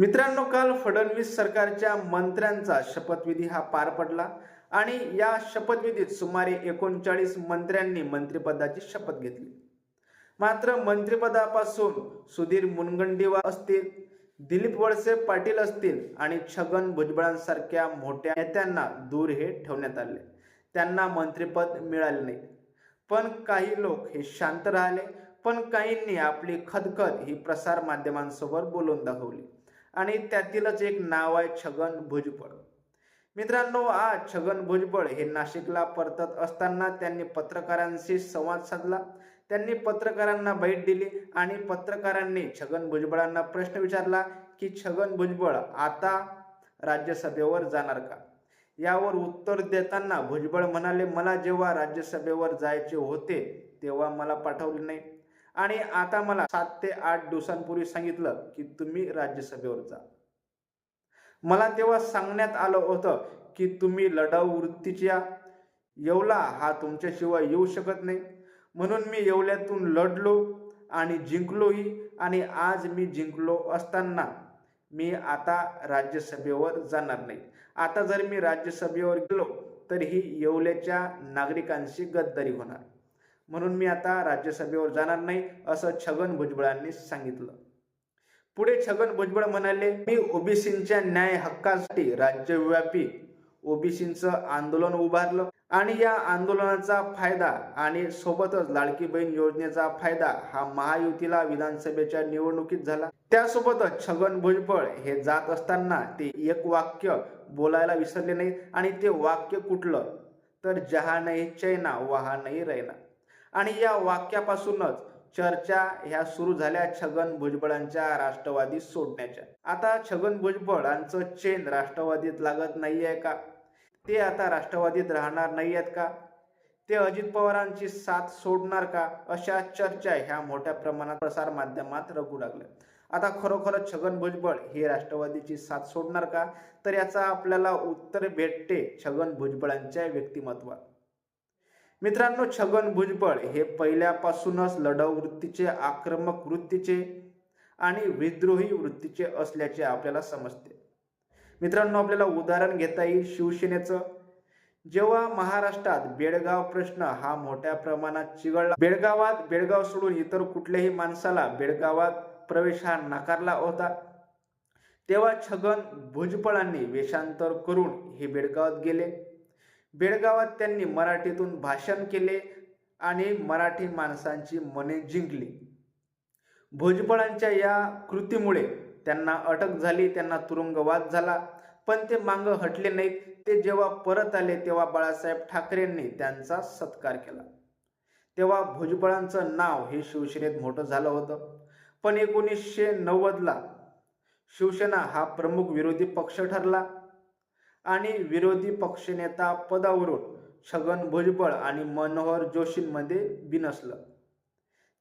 मित्रांनो काल फडणवीस सरकारच्या मंत्र्यांचा शपथविधी हा पार पडला आणि या शपथविधीत सुमारे एकोणचाळीस मंत्र्यांनी मंत्रिपदाची शपथ घेतली. मात्र मंत्रिपदापासून सुधीर मुनगंटीवार असतील दिलीप वळसे पाटील असतील आणि छगन भुजबळांसारख्या मोठ्या नेत्यांना दूर हे ठेवण्यात आले. त्यांना मंत्रिपद मिळाले नाही. पण काही लोक हे शांत राहिले पण काहींनी आपली खदखद ही प्रसार माध्यमांसोबत बोलून दाखवली. आणि त्यातीलच एक नाव आहे छगन भुजबळ. मित्रांनो आज छगन भुजबळ हे नाशिकला परतत असताना त्यांनी पत्रकारांशी संवाद साधला. त्यांनी पत्रकारांना भेट दिली आणि पत्रकारांनी छगन भुजबळांना प्रश्न विचारला की छगन भुजबळ आता राज्यसभेवर जाणार का? यावर उत्तर देताना भुजबळ म्हणाले मला जेव्हा राज्यसभेवर जायचे होते तेव्हा मला पाठवले नाही. आणि आता मला सात ते आठ दिवसांपूर्वी सांगितलं की तुम्ही राज्यसभेवर जा. मला तेव्हा सांगण्यात आलं होतं की तुम्ही लढाऊ वृत्तीच्या येवला हा तुमच्याशिवाय येऊ शकत नाही. म्हणून मी येवल्यातून लढलो आणि जिंकलोही आणि आज मी जिंकलो असताना मी आता राज्यसभेवर जाणार नाही. आता जर मी राज्यसभेवर गेलो तर ही येवल्याच्या नागरिकांशी गद्दारी होणार. म्हणून मी आता राज्यसभेवर जाणार नाही असं छगन भुजबळांनी सांगितलं. पुढे छगन भुजबळ म्हणाले मी ओबीसींच्या न्याय हक्कासाठी राज्यव्यापी ओबीसींचं आंदोलन उभारलं आणि या आंदोलनाचा फायदा आणि सोबतच लाडकी बहीण योजनेचा फायदा हा महायुतीला विधानसभेच्या निवडणुकीत झाला. त्यासोबतच छगन भुजबळ हे जात असताना ते एक वाक्य बोलायला विसरले नाही आणि ते वाक्य कुठलं? तर जहा नाही चैना वहा नाही रैना. आणि या वाक्यापासूनच चर्चा ह्या सुरू झाल्या छगन भुजबळांच्या राष्ट्रवादी सोडण्याच्या. आता छगन भुजबळांचं चेन राष्ट्रवादीत लागत नाहीये का? ते आता राष्ट्रवादीत राहणार नाही आहेत का? ते अजित पवारांची साथ सोडणार का? अशा चर्चा ह्या मोठ्या प्रमाणात प्रसार माध्यमात रगू लागल्या. आता खरोखरच छगन भुजबळ हे राष्ट्रवादीची साथ सोडणार का? तर याचा आपल्याला उत्तर भेटते छगन भुजबळांच्या व्यक्तिमत्वात. मित्रांनो छगन भुजबळ हे पहिल्यापासूनच लढाऊ वृत्तीचे आक्रमक वृत्तीचे आणि विद्रोही वृत्तीचे असल्याचे आपल्याला समजते. मित्रांनो आपल्याला उदाहरण घेता येईल शिवसेनेचं. जेव्हा महाराष्ट्रात बेळगाव प्रश्न हा मोठ्या प्रमाणात चिघळला बेळगावात बेळगाव सोडून इतर कुठल्याही माणसाला बेळगावात प्रवेश हा नाकारला होता. तेव्हा छगन भुजबळांनी वेषांतर करून हे बेळगावात गेले. बेळगावात त्यांनी मराठीतून भाषण केले आणि मराठी माणसांची मने जिंकली. भुजबळांच्या या कृतीमुळे त्यांना अटक झाली त्यांना तुरुंगवाद झाला. पण ते मांग हटले नाहीत. ते जेव्हा परत आले तेव्हा बाळासाहेब ठाकरेंनी त्यांचा सत्कार केला. तेव्हा भुजबळांचं नाव हे शिवसेनेत मोठं झालं होतं. पण एकोणीसशे नव्वदला शिवसेना हा प्रमुख विरोधी पक्ष ठरला. आणि विरोधी पक्षनेता पदावरून छगन भुजबळ आणि मनोहर जोशींमध्ये बिनसलं.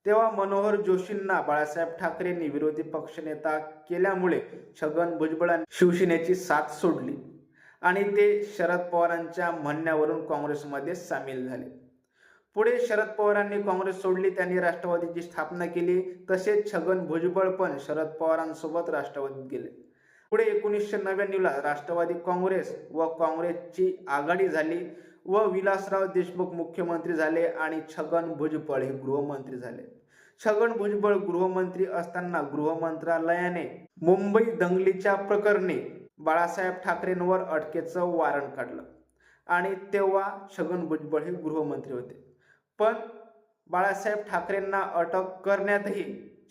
तेव्हा मनोहर जोशींना बाळासाहेब ठाकरेंनी विरोधी पक्षनेता केल्यामुळे छगन भुजबळांनी शिवसेनेची साथ सोडली आणि ते शरद पवारांच्या म्हणण्यावरून काँग्रेसमध्ये सामील झाले. पुढे शरद पवारांनी काँग्रेस सोडली त्यांनी राष्ट्रवादीची स्थापना केली तसेच छगन भुजबळ पण शरद पवारांसोबत राष्ट्रवादीत गेले. पुढे एकोणीसशे नव्याण्णवला राष्ट्रवादी काँग्रेस व काँग्रेसची आघाडी झाली व विलासराव देशमुख मुख्यमंत्री झाले आणि छगन भुजबळ हे गृहमंत्री झाले. छगन भुजबळ गृहमंत्री असताना गृहमंत्रालयाने मुंबई दंगलीच्या प्रकरणी बाळासाहेब ठाकरेंवर अटकेचं वारण काढलं आणि तेव्हा छगन भुजबळ हे गृहमंत्री होते. पण बाळासाहेब ठाकरेंना अटक करण्यातही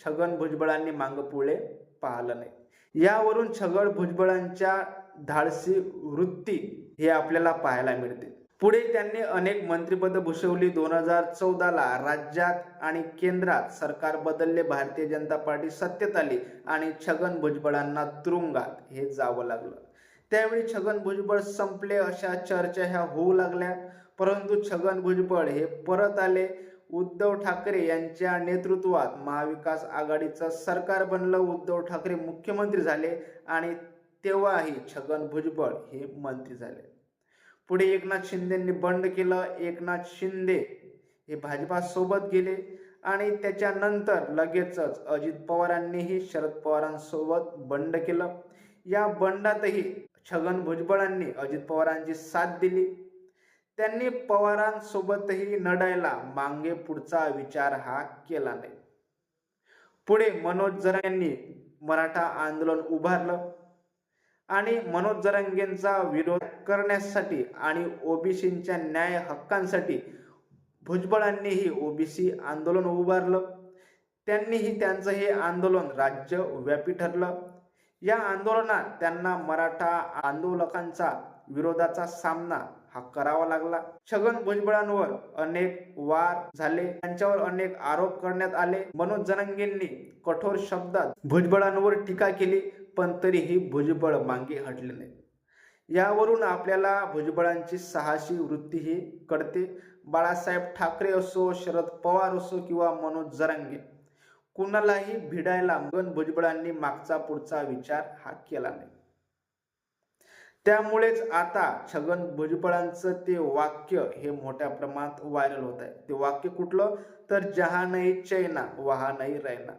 छगन भुजबळांनी मांग पुढे पाहिलं नाही. यावरून छगन भुजबळांच्या धाडसी वृत्ती हे आपल्याला पाहायला मिळते. पुढे त्यांनी अनेक मंत्रिपद भूषवली. दोन हजार चौदाला राज्यात आणि केंद्रात सरकार बदलले. भारतीय जनता पार्टी सत्तेत आली आणि छगन भुजबळांना तुरुंगात हे जावं लागलं. त्यावेळी छगन भुजबळ संपले अशा चर्चा ह्या होऊ लागल्या. परंतु छगन भुजबळ हे परत आले. उद्धव ठाकरे यांच्या नेतृत्वात महाविकास आघाडीचं सरकार बनलं. उद्धव ठाकरे मुख्यमंत्री झाले आणि तेव्हाही छगन भुजबळ हे मंत्री झाले. पुढे एकनाथ शिंदेंनी बंड केलं. एकनाथ शिंदे हे भाजपासोबत गेले आणि त्याच्यानंतर लगेचच अजित पवारांनीही शरद पवारांसोबत बंड केलं. या बंडातही छगन भुजबळांनी अजित पवारांची साथ दिली. त्यांनी पवारांसोबतही लढायला मागे पुढचा विचार हा केला नाही. पुढे मनोज जरांनी मराठा आंदोलन उभारलं आणि मनोज जरांगेंचा विरोध करण्यासाठी आणि ओबीसींच्या न्याय हक्कांसाठी भुजबळांनीही ओबीसी आंदोलन उभारलं. त्यांनीही त्यांचं हे आंदोलन राज्यव्यापी ठरलं. या आंदोलनात त्यांना मराठा आंदोलकांचा विरोधाचा सामना हा करावा लागला. छगन भुजबळांवर अनेक वार झाले. त्यांच्यावर अनेक आरोप करण्यात आले. मनोज जनांगेंनी कठोर शब्दात भुजबळांवर टीका केली पण तरीही भुजबळ मागे हटले नाही. यावरून आपल्याला भुजबळांची साहसी वृत्ती ही कळते. बाळासाहेब ठाकरे असो शरद पवार असो किंवा मनोज जरांगे कुणालाही भिडायला मगन भुजबळांनी मागचा पुढचा विचार हा केला नाही. त्यामुळेच आता छगन भुजबळांचं ते वाक्य हे मोठ्या प्रमाणात व्हायरल होत आहे. ते वाक्य कुठलं? तर जहा नाही चैना वहा नाही रैना.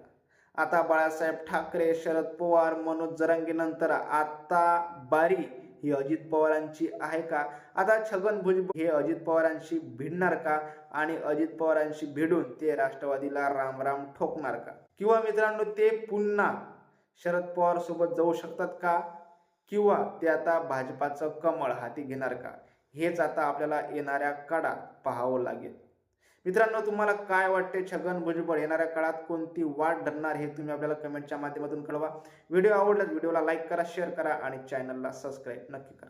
आता बाळासाहेब ठाकरे शरद पवार मनोज जरंगीनंतर आता बारी ही अजित पवारांची आहे का? आता छगन भुजबळ हे अजित पवारांशी भिडणार का? आणि अजित पवारांशी भिडून ते राष्ट्रवादीला राम राम ठोकणार का? किंवा मित्रांनो ते पुन्हा शरद पवार सोबत जाऊ शकतात का? किंवा ते आता भाजपाचं कमळ हाती घेणार का? हेच आता आपल्याला येणाऱ्या काळात पाहावं लागेल. मित्रांनो तुम्हाला काय वाटते छगन भुजबळ येणाऱ्या काळात कोणती वाट धरणार हे तुम्ही आपल्याला कमेंटच्या माध्यमातून कळवा. व्हिडिओ आवडल्यास व्हिडिओला लाईक करा शेअर करा आणि चॅनलला सबस्क्राईब नक्की करा.